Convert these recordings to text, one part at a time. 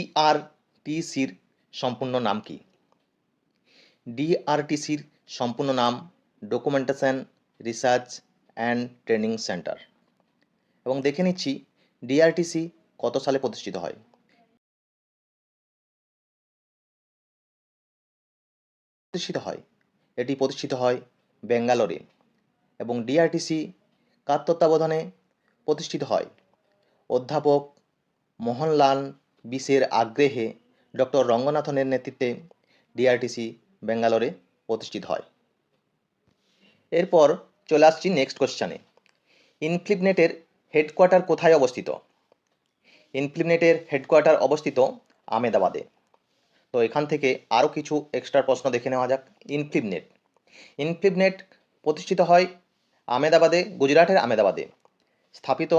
ডিআরটিসির সম্পূর্ণ নাম কি? ডিআরটিসির সম্পূর্ণ নাম documentation research and training centre এবং দেখে নিচ্ছি ডিআরটিসি কত সালে প্রতিষ্ঠিত হয়। প্রতিষ্ঠিত হয়, এটি প্রতিষ্ঠিত হয় বেঙ্গালোরে এবং ডিআরটিসি কার তত্ত্বাবধানে প্রতিষ্ঠিত হয়? অধ্যাপক মোহনলাল বিশের আগ্রহে ডক্টর রঙ্গনাথনের নেতৃত্বে ডিআরটিসি বেঙ্গালোরে প্রতিষ্ঠিত হয়। এরপর চলে আসছি নেক্সট কোশ্চানে ইনফ্লিপনেটের হেডকোয়ার্টার কোথায় অবস্থিত? ইনফ্লিপনেটের হেডকোয়ার্টার অবস্থিত আমেদাবাদে তো এখান থেকে আরও কিছু এক্সট্রা প্রশ্ন দেখে নেওয়া যাক। ইনফ্লিপনেট ইনফ্লিপনেট প্রতিষ্ঠিত হয় আমেদাবাদে গুজরাটের আমেদাবাদে স্থাপিত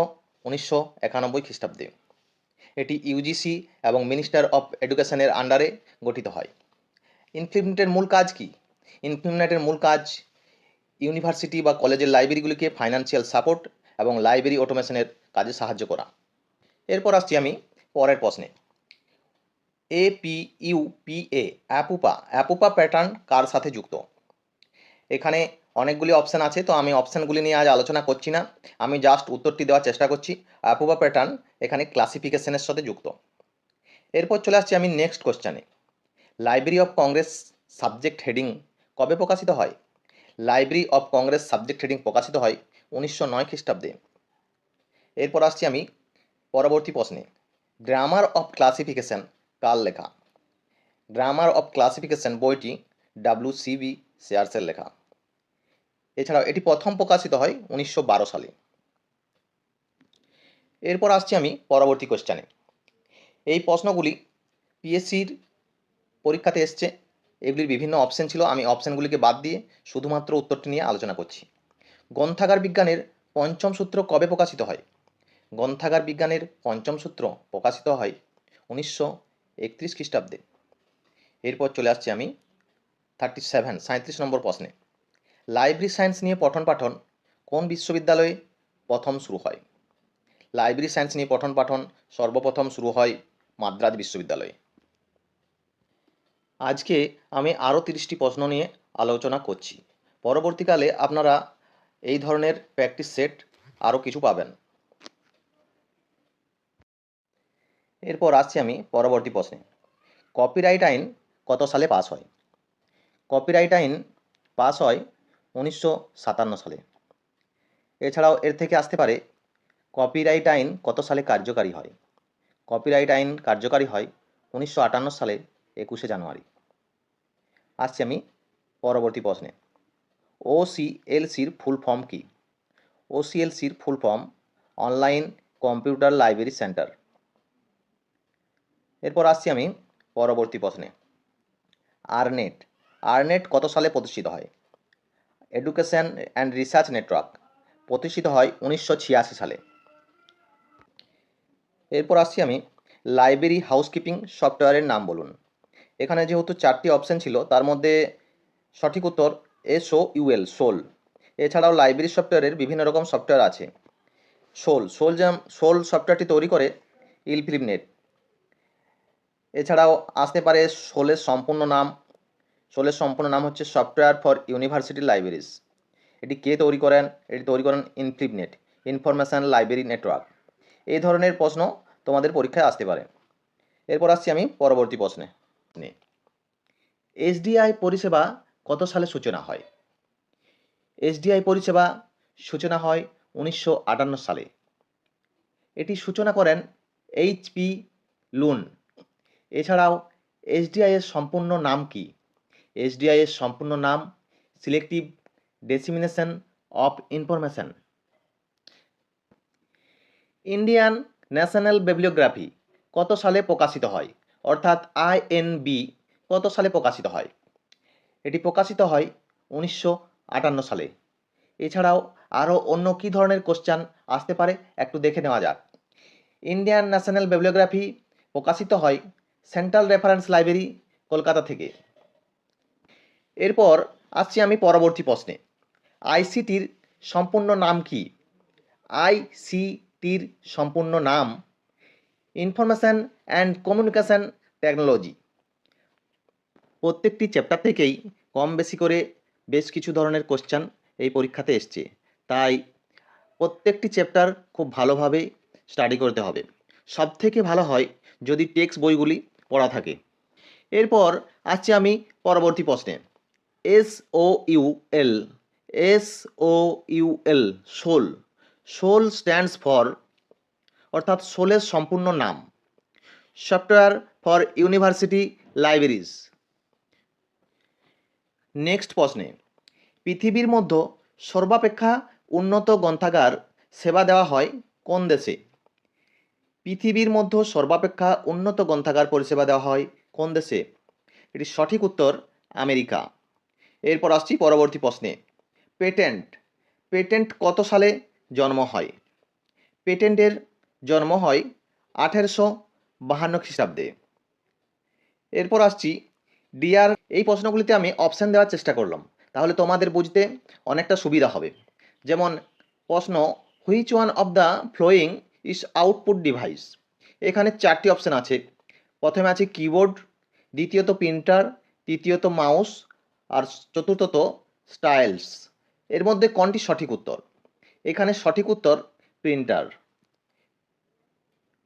উনিশশো একানব্বই খ্রিস্টাব্দে। এটি ইউজিসি এবং মিনিস্টার অফ এডুকেশনের আন্ডারে গঠিত হয়। ইনফ্লিপনেটের মূল কাজ কি? ইনফ্লিপনেটের মূল কাজ ইউনিভার্সিটি বা কলেজের লাইব্রেরিগুলিকে ফাইন্যান্সিয়াল সাপোর্ট এবং লাইব্রেরি অটোমেশনের কাজে সাহায্য করা। এরপর আসছি আমি পরের প্রশ্নে। A P U P A APUPA APUPA pattern কার সাথে যুক্ত? এখানে অনেকগুলি অপশান আছে, তো আমি অপশানগুলি নিয়ে আজ আলোচনা করছি না। আমি জাস্ট উত্তরটি দেওয়ার চেষ্টা করছি। অ্যাপুপা প্যাটার্ন এখানে ক্লাসিফিকেশনের সাথে যুক্ত। এরপর চলে আসছি আমি next কোশ্চানে Library of Congress subject heading কবে প্রকাশিত হয়? Library of Congress subject heading প্রকাশিত হয় উনিশশো নয় খ্রিস্টাব্দে। এরপর আসছি আমি পরবর্তী প্রশ্নে। গ্রামার অফ ক্লাসিফিকেশন কার লেখা? গ্রামার অফ ক্লাসিফিকেশন বইটি ডাব্লিউ সিবি শেয়ার্সের লেখা। এছাড়াও এটি প্রথম প্রকাশিত হয় উনিশশো বারো সালে। এরপর আসছি আমি পরবর্তী কোশ্চানে এই প্রশ্নগুলি পিএসসির পরীক্ষাতে এসছে, এগুলির বিভিন্ন অপশন ছিল, আমি অপশানগুলিকে বাদ দিয়ে শুধুমাত্র উত্তরটি নিয়ে আলোচনা করছি। গ্রন্থাগার বিজ্ঞানের পঞ্চম সূত্র কবে প্রকাশিত হয়? গ্রন্থাগার বিজ্ঞানের পঞ্চম সূত্র প্রকাশিত হয় উনিশশো একত্রিশ খ্রিস্টাব্দে। এরপর চলে আসছি আমি থার্টি সেভেন সাঁত্রিশ নম্বর প্রশ্নে। লাইব্রেরি সায়েন্স নিয়ে পঠন পাঠন কোন বিশ্ববিদ্যালয়ে প্রথম শুরু হয়? লাইব্রেরি সায়েন্স নিয়ে পঠন পাঠন সর্বপ্রথম শুরু হয় মাদ্রাজ বিশ্ববিদ্যালয়ে। আজকে আমি আরও তিরিশটি প্রশ্ন নিয়ে আলোচনা করছি। পরবর্তীকালে আপনারা এই ধরনের প্র্যাকটিস সেট আরও কিছু পাবেন। এরপর আসছি আমি পরবর্তী প্রশ্নে। কপিরাইট আইন কত সালে পাস হয়? কপিরাইট আইন পাস হয় উনিশশো সাতান্ন সালে। এছাড়াও এর থেকে আসতে পারে কপিরাইট আইন কত সালে কার্যকারী হয়? কপিরাইট আইন কার্যকারী হয় উনিশশো আটান্ন সালে একুশে জানুয়ারি। আসছি আমি পরবর্তী প্রশ্নে। ও সি ফুল ফর্ম কী? O C full form online computer library centre এরপর আসছি আমি পরবর্তী প্রশ্নে। আরনেট আরনেট কত সালে প্রতিষ্ঠিত হয়? এডুকেশন অ্যান্ড রিসার্চ নেটওয়ার্ক প্রতিষ্ঠিত হয় উনিশশো ছিয়াশি সালে। এরপর আসছি আমি লাইব্রেরি হাউসকিপিং সফটওয়্যারের নাম বলুন। এখানে যেহেতু চারটি অপশান ছিল, তার মধ্যে সঠিক উত্তর এস ও ইউএল, সোল। এছাড়াও লাইব্রেরি সফটওয়্যারের বিভিন্ন রকম সফটওয়্যার আছে। সোল সোল যেমন, সোল সফটওয়্যারটি তৈরি করে ইলফিলিপনেট এছাড়াও আসতে পারে সোলের সম্পূর্ণ নাম সোলের সম্পূর্ণ নাম হচ্ছে সফটওয়্যার ফর ইউনিভার্সিটি লাইব্রেরিজ এটি কে তৈরি করেন? এটি তৈরি করেন ইনফ্লিপনেট ইনফরমেশান লাইব্রেরি নেটওয়ার্ক এই ধরনের প্রশ্ন তোমাদের পরীক্ষায় আসতে পারে। এরপর আসছি আমি পরবর্তী প্রশ্নে। এসডিআই পরিষেবা কত সালে সূচনা হয়? এসডিআই পরিষেবা সূচনা হয় উনিশশো আটান্ন সালে। এটি সূচনা করেন এইচপি লুন। এছাড়াও এসডিআই এর সম্পূর্ণ নাম কি? এসডিআই এর সম্পূর্ণ নাম selective dissemination of information Indian national bibliography কত সালে প্রকাশিত হয়? অর্থাৎ আইএনবি কত সালে প্রকাশিত হয়? এটি প্রকাশিত হয় উনিশশো আটান্ন সালে। এছাড়াও আরও অন্য কী ধরনের কোশ্চান আসতে পারে একটু দেখে নেওয়া যাক। ইন্ডিয়ান ন্যাশনাল বিবলিওগ্রাফি প্রকাশিত হয় সেন্ট্রাল রেফারেন্স লাইব্রেরি কলকাতা থেকে। এরপর আসছি আমি পরবর্তী প্রশ্নে। আইসিটির সম্পূর্ণ নাম কি? আইসিটির সম্পূর্ণ নাম ইনফরমেশান অ্যান্ড কমিউনিকেশান টেকনোলজি। প্রত্যেকটি চ্যাপ্টার থেকেই কম বেশি করে বেশ কিছু ধরনের কোশ্চান এই পরীক্ষাতে এসছে। তাই প্রত্যেকটি চ্যাপ্টার খুব ভালোভাবে স্টাডি করতে হবে। সব থেকে ভালো হয় যদি টেক্সট বইগুলি পড়া থাকে। এরপর আসছি আমি পরবর্তী প্রশ্নে। S O U L S O U L SOUL SOUL stands for অর্থাৎ সোলের সম্পূর্ণ নাম। Software for university libraries next প্রশ্নে, পৃথিবীর মধ্যে সর্বাপেক্ষা উন্নত গ্রন্থাগার সেবা দেওয়া হয় কোন দেশে? পৃথিবীর মধ্যে সর্বাপেক্ষা উন্নত গ্রন্থাগার পরিষেবা দেওয়া হয় কোন দেশে? এটি সঠিক উত্তর আমেরিকা। এরপর আসছি পরবর্তী প্রশ্নে। পেটেন্ট। পেটেন্ট কত সালে জন্ম হয়? পেটেন্টের জন্ম হয় আঠেরোশো বাহান্ন খ্রিস্টাব্দে। এরপর আসছি ডিআর, এই প্রশ্নগুলিতে আমি অপশান দেওয়ার চেষ্টা করলাম। তাহলে তোমাদের বুঝতে অনেকটা সুবিধা হবে। যেমন প্রশ্ন which one of the following is output device এখানে চারটি অপশান আছে। প্রথমে আছে কিবোর্ড, দ্বিতীয়ত প্রিন্টার, তৃতীয়ত মাউস আর চতুর্থত স্টাইলস। এর মধ্যে কোনটি সঠিক উত্তর? এখানে সঠিক উত্তর প্রিন্টার।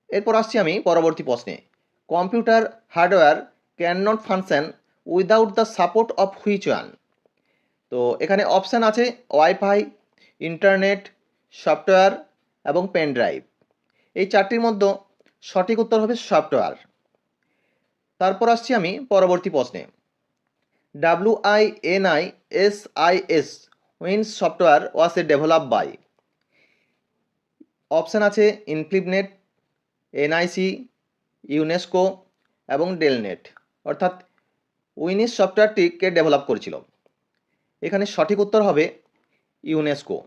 এরপর আসছি আমি পরবর্তী প্রশ্নে। Computer hardware can not function without the support of which one. তো এখানে অপশান আছে ওয়াইফাই, ইন্টারনেট, সফটওয়্যার এবং পেন ড্রাইভ। এই চারটির মধ্যে সঠিক উত্তর হবে সফটওয়্যার। তারপর আসছি আমি পরবর্তী প্রশ্নে। W I N I S I S wins software was a develop by option আছে ইনফ্লিপনেট এনআইসি ইউনেস্কো এবং ডেলনেট অর্থাৎ উইনিস সফটওয়্যারটিকে ডেভেলপ করেছিল। এখানে সঠিক উত্তর হবে ইউনেস্কো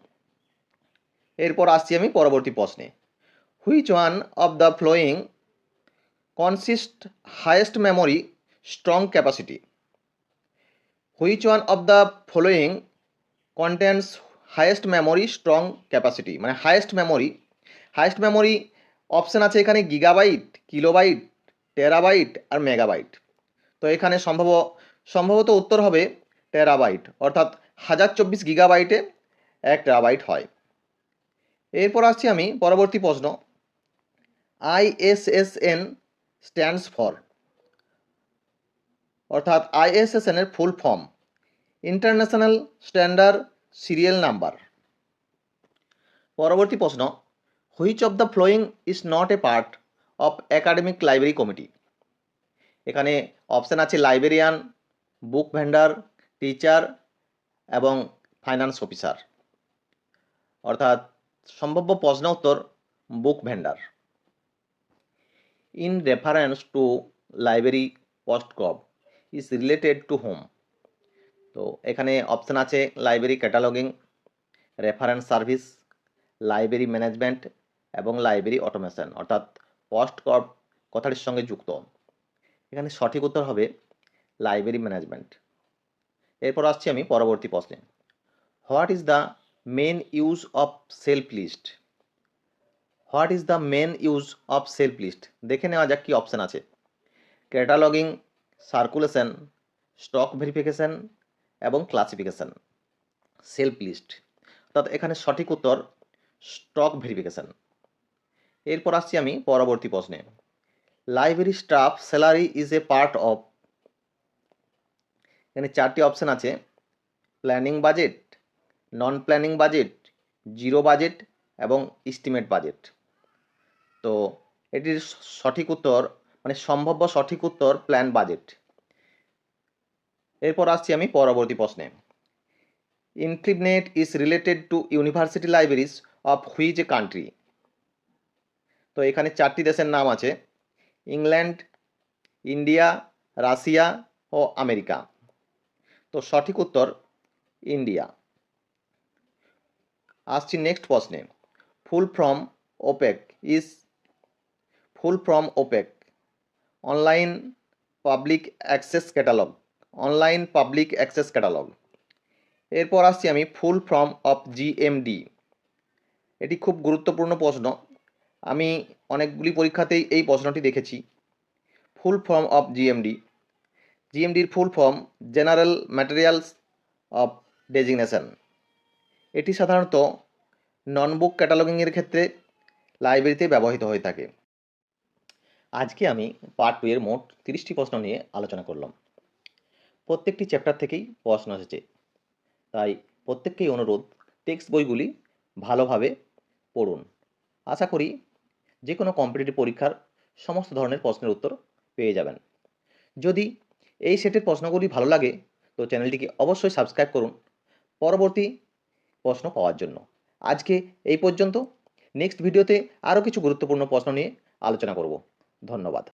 এরপর আসছি আমি পরবর্তী প্রশ্নে। Which one of the following consist highest memory strong capacity which one of the following contents highest memory strong capacity মানে highest memory highest memory option আছে এখানে গিগাবাইট কিলোবাইট টেরাবাইট আর মেগাবাইট তো এখানে সম্ভব, সম্ভবত উত্তর হবে টেরাবাইট অর্থাৎ হাজার চব্বিশ গিগাবাইটে এক টেরাবাইট হয়। এরপর আসছি আমি পরবর্তী প্রশ্ন। আইএসএসএন স্ট্যান্ডস ফর অর্থাৎ আইএসএসএন এর full form. International standard serial number. পরবর্তী প্রশ্ন which of the following is not a part of academic library committee এখানে অপশান আছে লাইব্রেরিয়ান বুক ভেন্ডার টিচার এবং ফাইন্যান্স অফিসার অর্থাৎ সম্ভাব্য প্রশ্ন উত্তর book vendor in reference to library POSDCORB is related to whom তো এখানে অপশান আছে library cataloguing reference service library management এবং লাইব্রেরি অটোমেশন অর্থাৎ পোস্ট কব কথাটির সঙ্গে যুক্ত। এখানে সঠিক উত্তর হবে লাইব্রেরি ম্যানেজমেন্ট এরপর আসছি আমি পরবর্তী প্রশ্নে। What is the main use of shelf list what is the main use of shelf list দেখে নেওয়া যাক কী অপশান আছে। ক্যাটালগিং সার্কুলেশন, স্টক ভেরিফিকেশান এবং ক্লাসিফিকেশান। Shelf list. অর্থাৎ এখানে সঠিক উত্তর স্টক ভেরিফিকেশান। এরপর আসছি আমি পরবর্তী প্রশ্নে। Library staff salary is a part of. এখানে চারটি অপশান আছে। Planning budget non planning budget, zero budget এবং ইস্টিমেট বাজেট। তো এটির সঠিক উত্তর মানে সম্ভাব্য সঠিক উত্তর প্ল্যান বাজেট এরপর আসছি আমি পরবর্তী প্রশ্নে। INFLIBNET is related to university libraries of which a country তো এখানে চারটি দেশের নাম আছে ইংল্যান্ড ইন্ডিয়া রাশিয়া ও আমেরিকা তো সঠিক উত্তর ইন্ডিয়া আসছি নেক্সট প্রশ্নে। Full from OPAC is full from OPAC online public access catalogue, online public access catalogue. এরপর আসছি আমি ফুল ফর্ম অফ জিএমডি এটি খুব গুরুত্বপূর্ণ প্রশ্ন। আমি অনেকগুলি পরীক্ষাতেই এই প্রশ্নটি দেখেছি। Full form of GMD জিএমডির full form general materials of designation. এটি সাধারণত নন বুক ক্যাটালগিংয়ের ক্ষেত্রে লাইব্রেরিতে ব্যবহৃত হয়ে থাকে। আজকে আমি পার্ট টু এর মোট তিরিশটি প্রশ্ন নিয়ে আলোচনা করলাম। প্রত্যেকটি চ্যাপ্টার থেকেই প্রশ্ন এসেছে। তাই প্রত্যেককেই অনুরোধ টেক্সট বইগুলি ভালোভাবে পড়ুন। আশা করি যে কোনো কম্পিটিটিভ পরীক্ষার সমস্ত ধরনের প্রশ্নের উত্তর পেয়ে যাবেন। যদি এই সেটের প্রশ্নগুলি ভালো লাগে, তো চ্যানেলটিকে অবশ্যই সাবস্ক্রাইব করুন পরবর্তী প্রশ্ন পাওয়ার জন্য। আজকে এই পর্যন্ত। নেক্সট ভিডিওতে আরও কিছু গুরুত্বপূর্ণ প্রশ্ন নিয়ে আলোচনা করব। ধন্যবাদ।